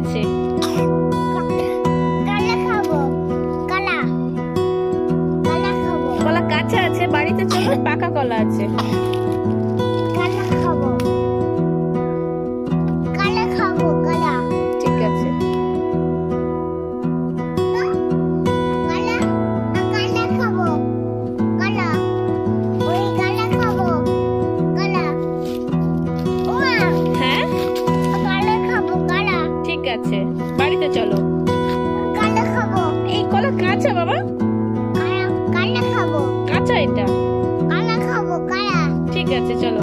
আছে। কলা কাঁচা আছে বাড়িতে চলো পাকা কলা আছে। কাঁচা বাবা? কাঁচা এটা? ঠিক আছে চলো।